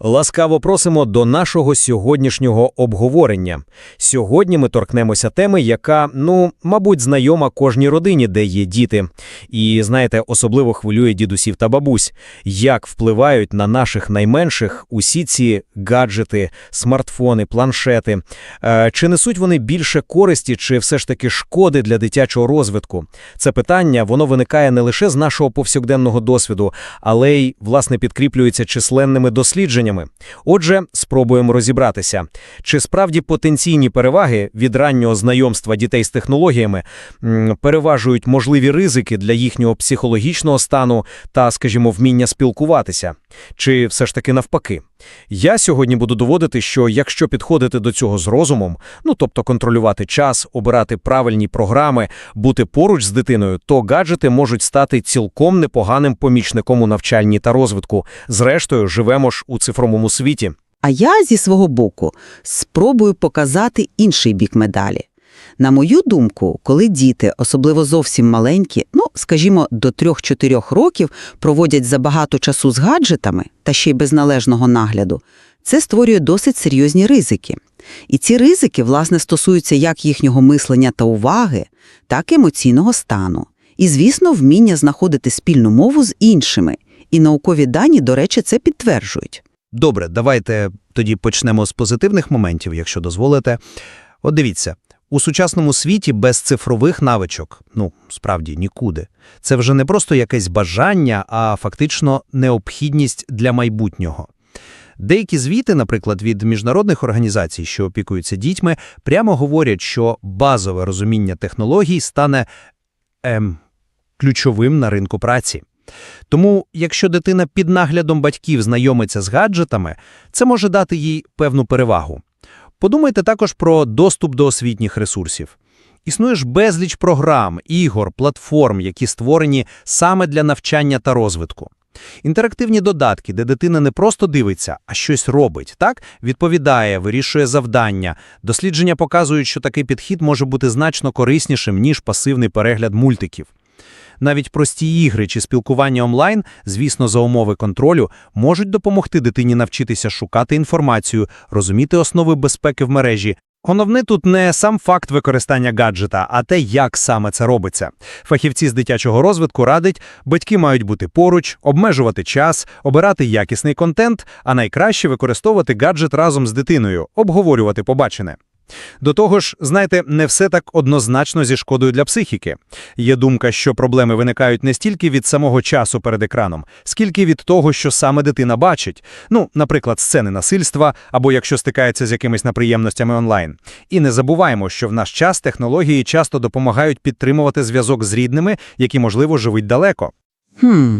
Ласкаво просимо до нашого сьогоднішнього обговорення. Сьогодні ми торкнемося теми, яка, ну, мабуть, знайома кожній родині, де є діти. І, знаєте, особливо хвилює дідусів та бабусь. Як впливають на наших найменших усі ці гаджети, смартфони, планшети? Е, чи несуть вони більше користі, чи все ж таки шкоди для дитячого розвитку? Це питання, воно виникає не лише з нашого повсякденного досвіду, але й, власне, підкріплюється численними дослідженнями. Отже, спробуємо розібратися, чи справді потенційні переваги від раннього знайомства дітей з технологіями переважують можливі ризики для їхнього психологічного стану та, скажімо, вміння спілкуватися, чи все ж таки навпаки. Я сьогодні буду доводити, що якщо підходити до цього з розумом, ну тобто контролювати час, обирати правильні програми, бути поруч з дитиною, то гаджети можуть стати цілком непоганим помічником у навчанні та розвитку. Зрештою, живемо ж у цифровому світі. А я зі свого боку спробую показати інший бік медалі. На мою думку, коли діти, особливо зовсім маленькі, ну, скажімо, до 3-4 років, проводять забагато часу з гаджетами, та ще й без належного нагляду, це створює досить серйозні ризики. І ці ризики, власне, стосуються як їхнього мислення та уваги, так і емоційного стану. І, звісно, вміння знаходити спільну мову з іншими. І наукові дані, до речі, це підтверджують. Добре, давайте тоді почнемо з позитивних моментів, якщо дозволите. От дивіться, у сучасному світі без цифрових навичок, ну, справді, нікуди. Це вже не просто якесь бажання, а фактично необхідність для майбутнього. Деякі звіти, наприклад, від міжнародних організацій, що опікуються дітьми, прямо говорять, що базове розуміння технологій стане ем, ключовим на ринку праці. Тому, якщо дитина під наглядом батьків знайомиться з гаджетами, це може дати їй певну перевагу. Подумайте також про доступ до освітніх ресурсів. Існує ж безліч програм, ігор, платформ, які створені саме для навчання та розвитку. Інтерактивні додатки, де дитина не просто дивиться, а щось робить, так? Відповідає, вирішує завдання. Дослідження показують, що такий підхід може бути значно кориснішим, ніж пасивний перегляд мультиків. Навіть прості ігри чи спілкування онлайн, звісно, за умови контролю, можуть допомогти дитині навчитися шукати інформацію, розуміти основи безпеки в мережі. Головне тут не сам факт використання гаджета, а те, як саме це робиться. Фахівці з дитячого розвитку радять, батьки мають бути поруч, обмежувати час, обирати якісний контент, а найкраще використовувати гаджет разом з дитиною, обговорювати побачене. До того ж, знаєте, не все так однозначно зі шкодою для психіки. Є думка, що проблеми виникають не стільки від самого часу перед екраном, скільки від того, що саме дитина бачить. Ну, наприклад, сцени насильства, або якщо стикається з якимись неприємностями онлайн. І не забуваємо, що в наш час технології часто допомагають підтримувати зв'язок з рідними, які, можливо, живуть далеко. Хм.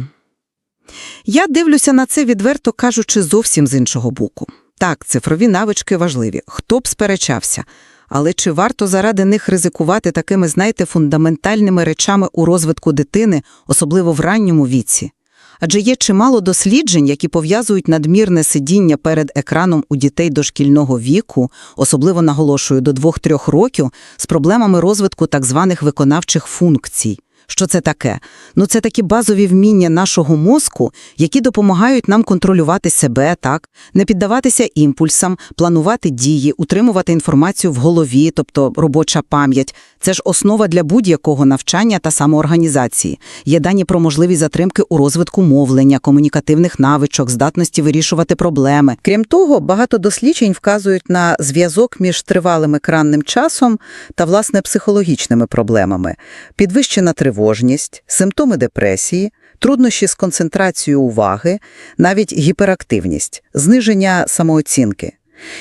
Я дивлюся на це, відверто кажучи, зовсім з іншого боку. Так, цифрові навички важливі, хто б сперечався. Але чи варто заради них ризикувати такими, знаєте, фундаментальними речами у розвитку дитини, особливо в ранньому віці? Адже є чимало досліджень, які пов'язують надмірне сидіння перед екраном у дітей дошкільного віку, особливо наголошую до 2-3 років, з проблемами розвитку так званих виконавчих функцій. Що це таке? Ну, це такі базові вміння нашого мозку, які допомагають нам контролювати себе, так, не піддаватися імпульсам, планувати дії, утримувати інформацію в голові, тобто робоча пам'ять. Це ж основа для будь-якого навчання та самоорганізації. Є дані про можливість затримки у розвитку мовлення, комунікативних навичок, здатності вирішувати проблеми. Крім того, багато досліджень вказують на зв'язок між тривалим екранним часом та, власне, психологічними проблемами. Підвищена тривожність, симптоми депресії, труднощі з концентрацією уваги, навіть гіперактивність, зниження самооцінки.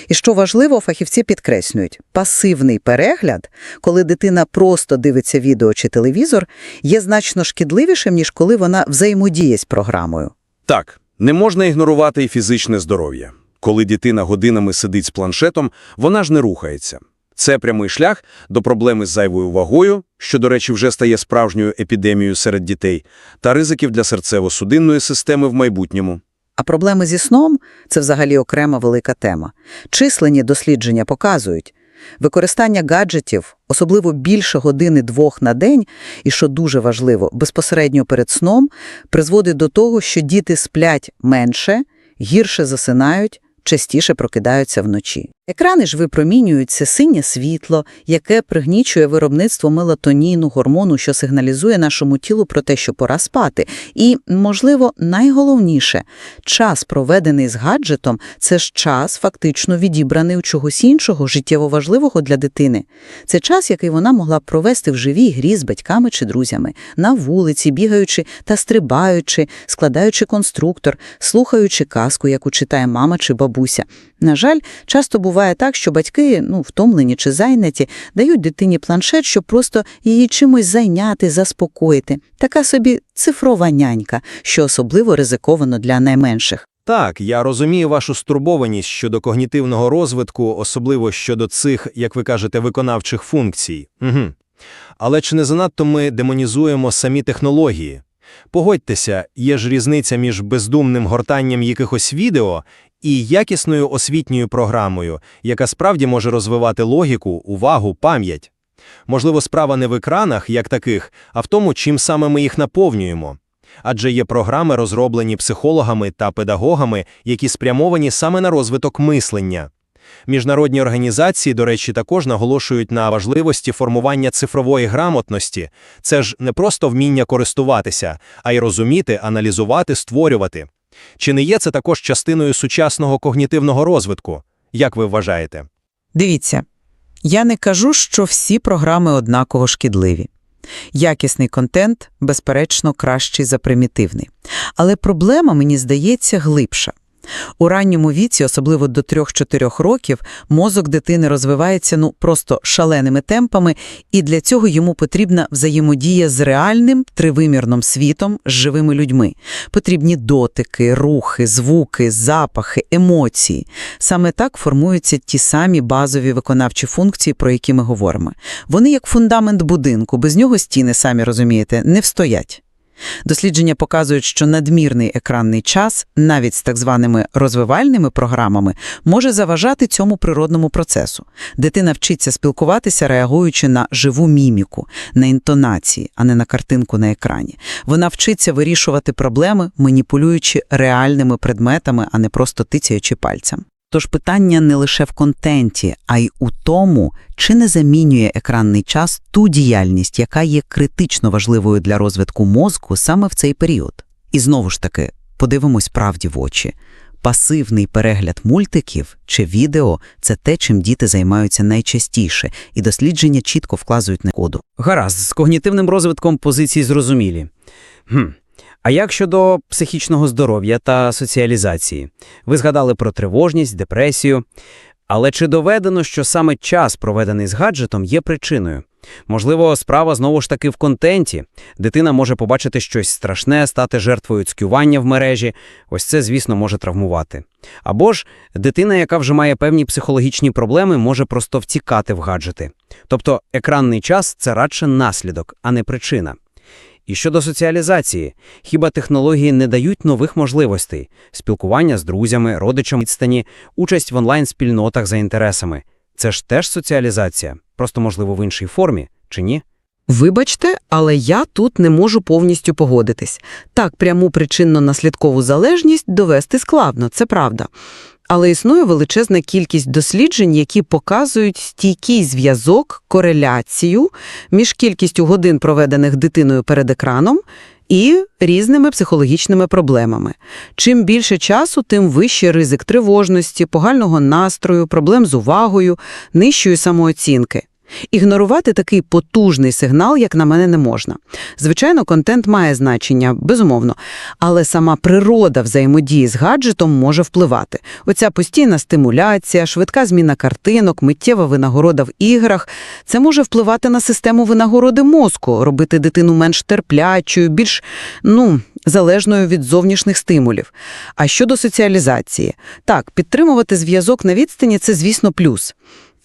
І що важливо, фахівці підкреслюють, пасивний перегляд, коли дитина просто дивиться відео чи телевізор, є значно шкідливішим, ніж коли вона взаємодіє з програмою. Так, не можна ігнорувати і фізичне здоров'я. Коли дитина годинами сидить з планшетом, вона ж не рухається. Це прямий шлях до проблеми з зайвою вагою, що, до речі, вже стає справжньою епідемією серед дітей, та ризиків для серцево-судинної системи в майбутньому. А проблеми зі сном – це взагалі окрема велика тема. Численні дослідження показують, використання гаджетів, особливо більше години-двох на день, і, що дуже важливо, безпосередньо перед сном, призводить до того, що діти сплять менше, гірше засинають, частіше прокидаються вночі. Екрани ж випромінюють це синє світло, яке пригнічує виробництво мелатоніну, гормону, що сигналізує нашому тілу про те, що пора спати. І, можливо, найголовніше – час, проведений з гаджетом, це ж час, фактично відібраний у чогось іншого, життєво важливого для дитини. Це час, який вона могла б провести в живій грі з батьками чи друзями, на вулиці, бігаючи та стрибаючи, складаючи конструктор, слухаючи казку, яку читає мама чи бабуся. На жаль, часто буває так, що батьки, ну, втомлені чи зайняті, дають дитині планшет, щоб просто її чимось зайняти, заспокоїти. Така собі цифрова нянька, що особливо ризиковано для найменших. Так, я розумію вашу стурбованість щодо когнітивного розвитку, особливо щодо цих, як ви кажете, виконавчих функцій. Угу. Але чи не занадто ми демонізуємо самі технології? Погодьтеся, є ж різниця між бездумним гортанням якихось відео і якісною освітньою програмою, яка справді може розвивати логіку, увагу, пам'ять. Можливо, справа не в екранах, як таких, а в тому, чим саме ми їх наповнюємо. Адже є програми, розроблені психологами та педагогами, які спрямовані саме на розвиток мислення. Міжнародні організації, до речі, також наголошують на важливості формування цифрової грамотності. Це ж не просто вміння користуватися, а й розуміти, аналізувати, створювати. Чи не є це також частиною сучасного когнітивного розвитку? Як ви вважаєте? Дивіться, я не кажу, що всі програми однаково шкідливі. Якісний контент, безперечно, кращий за примітивний. Але проблема, мені здається, глибша. У ранньому віці, особливо до 3-4 років, мозок дитини розвивається ну просто шаленими темпами, і для цього йому потрібна взаємодія з реальним тривимірним світом, з живими людьми. Потрібні дотики, рухи, звуки, запахи, емоції. Саме так формуються ті самі базові виконавчі функції, про які ми говоримо. Вони як фундамент будинку, без нього стіни, самі розумієте, не встоять. Дослідження показують, що надмірний екранний час, навіть з так званими розвивальними програмами, може заважати цьому природному процесу. Дитина вчиться спілкуватися, реагуючи на живу міміку, на інтонації, а не на картинку на екрані. Вона вчиться вирішувати проблеми, маніпулюючи реальними предметами, а не просто тицяючи пальцем. Тож питання не лише в контенті, а й у тому, чи не замінює екранний час ту діяльність, яка є критично важливою для розвитку мозку саме в цей період. І знову ж таки, подивимось правді в очі. Пасивний перегляд мультиків чи відео – це те, чим діти займаються найчастіше, і дослідження чітко вказують на коду. Гаразд, з когнітивним розвитком позиції зрозумілі. Хм. А як щодо психічного здоров'я та соціалізації? Ви згадали про тривожність, депресію. Але чи доведено, що саме час, проведений з гаджетом, є причиною? Можливо, справа знову ж таки в контенті. Дитина може побачити щось страшне, стати жертвою цькювання в мережі. Ось це, звісно, може травмувати. Або ж дитина, яка вже має певні психологічні проблеми, може просто втікати в гаджети. Тобто екранний час – це радше наслідок, а не причина. І щодо соціалізації, хіба технології не дають нових можливостей – спілкування з друзями, родичами відстані, участь в онлайн-спільнотах за інтересами – це ж теж соціалізація, просто, можливо, в іншій формі, чи ні? Вибачте, але я тут не можу повністю погодитись. Так, пряму причинно-наслідкову залежність довести складно, це правда. Але існує величезна кількість досліджень, які показують стійкий зв'язок, кореляцію між кількістю годин, проведених дитиною перед екраном, і різними психологічними проблемами. Чим більше часу, тим вищий ризик тривожності, поганого настрою, проблем з увагою, нижчої самооцінки. Ігнорувати такий потужний сигнал, як на мене, не можна. Звичайно, контент має значення, безумовно, але сама природа взаємодії з гаджетом може впливати. Оця постійна стимуляція, швидка зміна картинок, миттєва винагорода в іграх – це може впливати на систему винагороди мозку, робити дитину менш терплячою, більш, ну, залежною від зовнішніх стимулів. А щодо соціалізації, так, підтримувати зв'язок на відстані – це, звісно, плюс.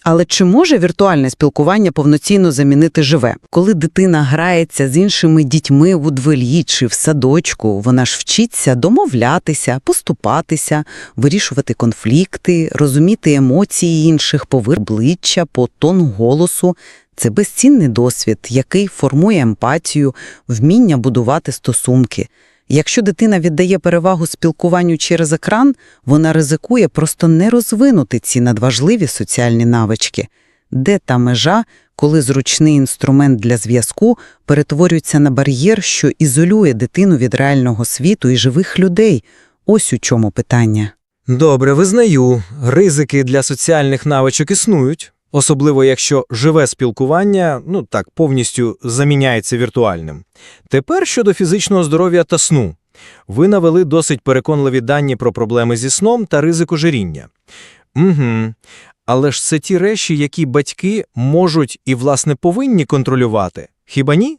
Але чи може віртуальне спілкування повноцінно замінити живе? Коли дитина грається з іншими дітьми в дворі чи в садочку, вона ж вчиться домовлятися, поступатися, вирішувати конфлікти, розуміти емоції інших по вир обличчя, по тону голосу. Це безцінний досвід, який формує емпатію, вміння будувати стосунки. Якщо дитина віддає перевагу спілкуванню через екран, вона ризикує просто не розвинути ці надважливі соціальні навички. Де та межа, коли зручний інструмент для зв'язку перетворюється на бар'єр, що ізолює дитину від реального світу і живих людей? Ось у чому питання. Добре, визнаю, ризики для соціальних навичок існують, особливо якщо живе спілкування, ну так, повністю заміняється віртуальним. Тепер щодо фізичного здоров'я та сну. Ви навели досить переконливі дані про проблеми зі сном та ризик ожиріння. Угу. Але ж це ті речі, які батьки можуть і, власне, повинні контролювати. Хіба ні?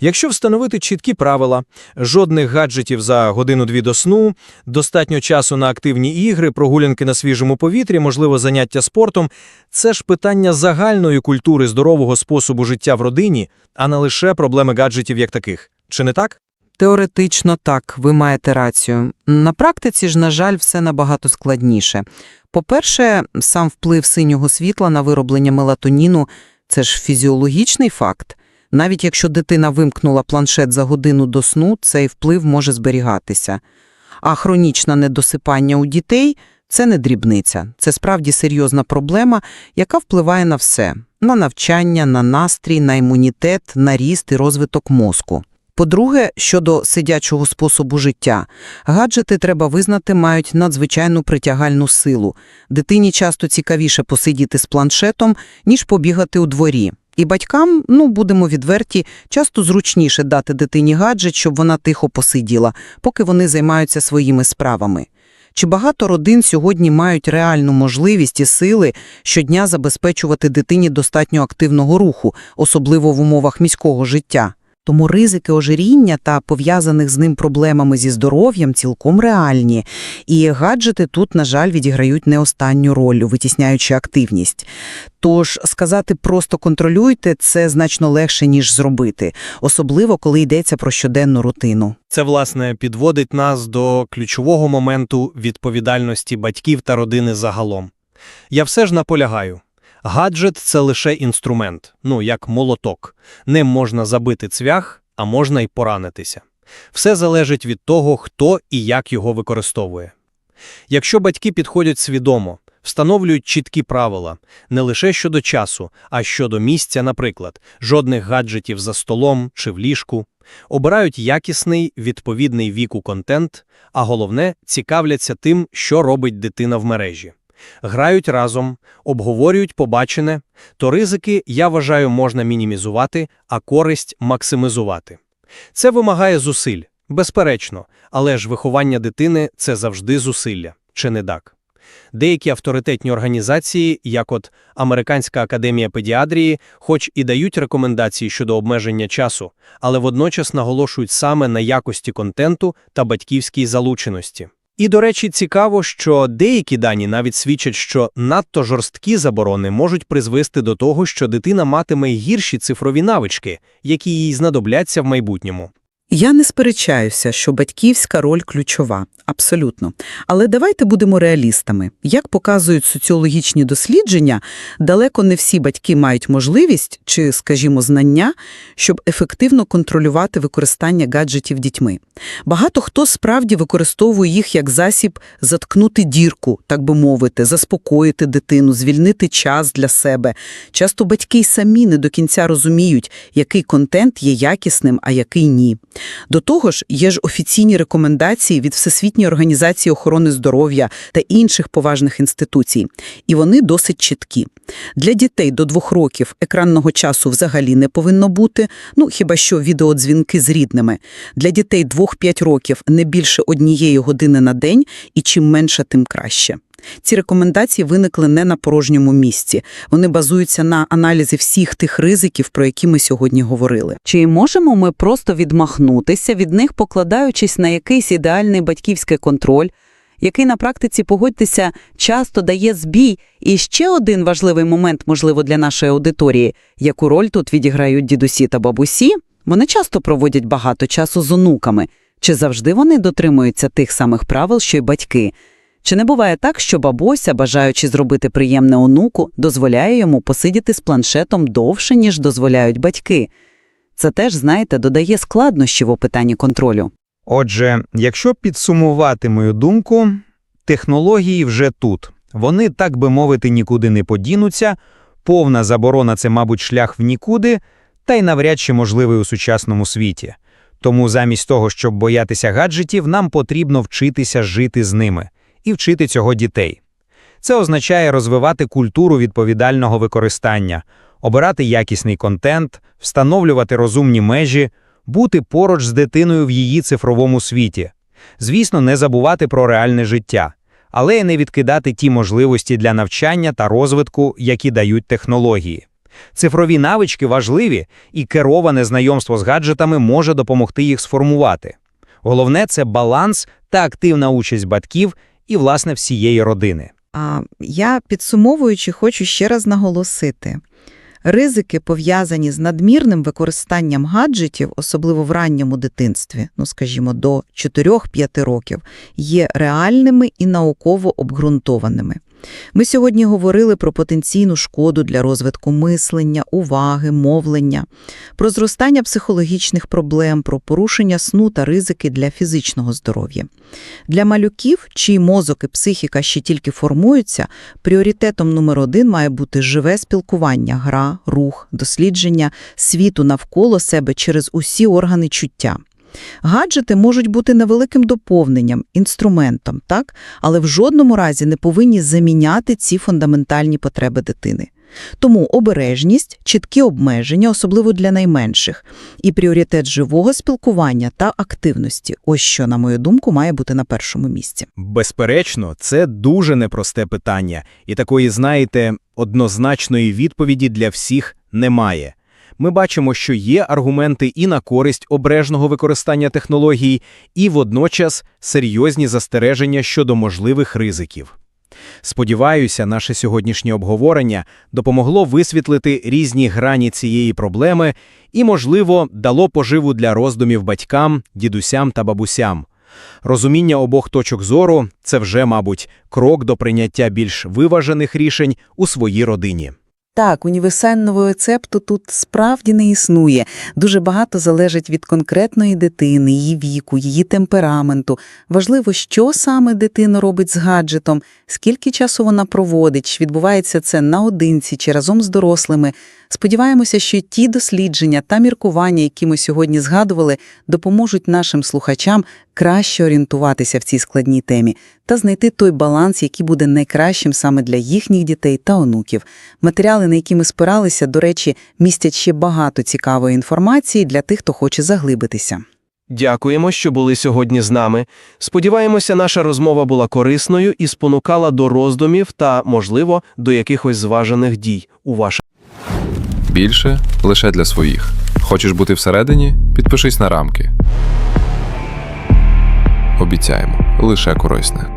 Якщо встановити чіткі правила, жодних гаджетів за годину-дві до сну, достатньо часу на активні ігри, прогулянки на свіжому повітрі, можливо, заняття спортом – це ж питання загальної культури здорового способу життя в родині, а не лише проблеми гаджетів як таких. Чи не так? Теоретично так, ви маєте рацію. На практиці ж, на жаль, все набагато складніше. По-перше, сам вплив синього світла на вироблення мелатоніну – це ж фізіологічний факт. Навіть якщо дитина вимкнула планшет за годину до сну, цей вплив може зберігатися. А хронічне недосипання у дітей – це не дрібниця. Це справді серйозна проблема, яка впливає на все – на навчання, на настрій, на імунітет, на ріст і розвиток мозку. По-друге, щодо сидячого способу життя, гаджети, треба визнати, мають надзвичайну притягальну силу. Дитині часто цікавіше посидіти з планшетом, ніж побігати у дворі. І батькам, ну, будемо відверті, часто зручніше дати дитині гаджет, щоб вона тихо посиділа, поки вони займаються своїми справами. Чи багато родин сьогодні мають реальну можливість і сили щодня забезпечувати дитині достатньо активного руху, особливо в умовах міського життя? Тому ризики ожиріння та пов'язаних з ним проблемами зі здоров'ям цілком реальні. І гаджети тут, на жаль, відіграють не останню роль, витісняючи активність. Тож сказати просто контролюйте – це значно легше, ніж зробити, особливо, коли йдеться про щоденну рутину. Це, власне, підводить нас до ключового моменту відповідальності батьків та родини загалом. Я все ж наполягаю. Гаджет – це лише інструмент, ну, як молоток. Ним можна забити цвях, а можна й поранитися. Все залежить від того, хто і як його використовує. Якщо батьки підходять свідомо, встановлюють чіткі правила, не лише щодо часу, а щодо місця, наприклад, жодних гаджетів за столом чи в ліжку, обирають якісний, відповідний віку контент, а головне – цікавляться тим, що робить дитина в мережі. Грають разом, обговорюють побачене, то ризики, я вважаю, можна мінімізувати, а користь максимізувати. Це вимагає зусиль, безперечно, але ж виховання дитини – це завжди зусилля, чи не так? Деякі авторитетні організації, як от Американська академія педіатрії, хоч і дають рекомендації щодо обмеження часу, але водночас наголошують саме на якості контенту та батьківській залученості. І, до речі, цікаво, що деякі дані навіть свідчать, що надто жорсткі заборони можуть призвести до того, що дитина матиме гірші цифрові навички, які їй знадобляться в майбутньому. Я не сперечаюся, що батьківська роль ключова, абсолютно. Але давайте будемо реалістами. Як показують соціологічні дослідження, далеко не всі батьки мають можливість чи, скажімо, знання, щоб ефективно контролювати використання гаджетів дітьми. Багато хто справді використовує їх як засіб заткнути дірку, так би мовити, заспокоїти дитину, звільнити час для себе. Часто батьки й самі не до кінця розуміють, який контент є якісним, а який ні. До того ж, є ж офіційні рекомендації від Всесвітньої організації охорони здоров'я та інших поважних інституцій, і вони досить чіткі. Для дітей до двох років екранного часу взагалі не повинно бути, ну хіба що відеодзвінки з рідними. Для дітей 2-5 років не більше однієї години на день, і чим менше, тим краще. Ці рекомендації виникли не на порожньому місці. Вони базуються на аналізі всіх тих ризиків, про які ми сьогодні говорили. Чи можемо ми просто відмахнутися від них, покладаючись на якийсь ідеальний батьківський контроль, який на практиці, погодьтеся, часто дає збій? І ще один важливий момент, можливо, для нашої аудиторії, яку роль тут відіграють дідусі та бабусі, вони часто проводять багато часу з онуками. Чи завжди вони дотримуються тих самих правил, що й батьки? Чи не буває так, що бабуся, бажаючи зробити приємне онуку, дозволяє йому посидіти з планшетом довше, ніж дозволяють батьки? Це теж, знаєте, додає складнощів у питанні контролю. Отже, якщо підсумувати мою думку, технології вже тут. Вони, так би мовити, нікуди не подінуться, повна заборона – це, мабуть, шлях в нікуди, та й навряд чи можливий у сучасному світі. Тому замість того, щоб боятися гаджетів, нам потрібно вчитися жити з ними і вчити цього дітей. Це означає розвивати культуру відповідального використання, обирати якісний контент, встановлювати розумні межі, бути поруч з дитиною в її цифровому світі. Звісно, не забувати про реальне життя, але й не відкидати ті можливості для навчання та розвитку, які дають технології. Цифрові навички важливі, і кероване знайомство з гаджетами може допомогти їх сформувати. Головне це баланс та активна участь батьків і, власне, всієї родини. А я, підсумовуючи, хочу ще раз наголосити. Ризики, пов'язані з надмірним використанням гаджетів, особливо в ранньому дитинстві, ну, скажімо, до 4-5 років, є реальними і науково обґрунтованими. Ми сьогодні говорили про потенційну шкоду для розвитку мислення, уваги, мовлення, про зростання психологічних проблем, про порушення сну та ризики для фізичного здоров'я. Для малюків, чий мозок і психіка ще тільки формуються, пріоритетом номер один має бути живе спілкування, гра, рух, дослідження світу навколо себе через усі органи чуття. Гаджети можуть бути невеликим доповненням, інструментом, так? але в жодному разі не повинні заміняти ці фундаментальні потреби дитини. Тому обережність, чіткі обмеження, особливо для найменших, і пріоритет живого спілкування та активності – ось що, на мою думку, має бути на першому місці. Безперечно, це дуже непросте питання, і такої, знаєте, однозначної відповіді для всіх немає. Ми бачимо, що є аргументи і на користь обережного використання технологій, і водночас серйозні застереження щодо можливих ризиків. Сподіваюся, наше сьогоднішнє обговорення допомогло висвітлити різні грані цієї проблеми і, можливо, дало поживу для роздумів батькам, дідусям та бабусям. Розуміння обох точок зору – це вже, мабуть, крок до прийняття більш виважених рішень у своїй родині. Так, універсального рецепту тут справді не існує. Дуже багато залежить від конкретної дитини, її віку, її темпераменту. Важливо, що саме дитина робить з гаджетом, скільки часу вона проводить, чи відбувається це наодинці чи разом з дорослими. Сподіваємося, що ті дослідження та міркування, які ми сьогодні згадували, допоможуть нашим слухачам краще орієнтуватися в цій складній темі та знайти той баланс, який буде найкращим саме для їхніх дітей та онуків. Матеріали, на які ми спиралися, до речі, містять ще багато цікавої інформації для тих, хто хоче заглибитися. Дякуємо, що були сьогодні з нами. Сподіваємося, наша розмова була корисною і спонукала до роздумів та, можливо, до якихось зважених дій у ваших Більше лише для своїх. Хочеш бути всередині? Підпишись на рамки. Обіцяємо, лише корисне.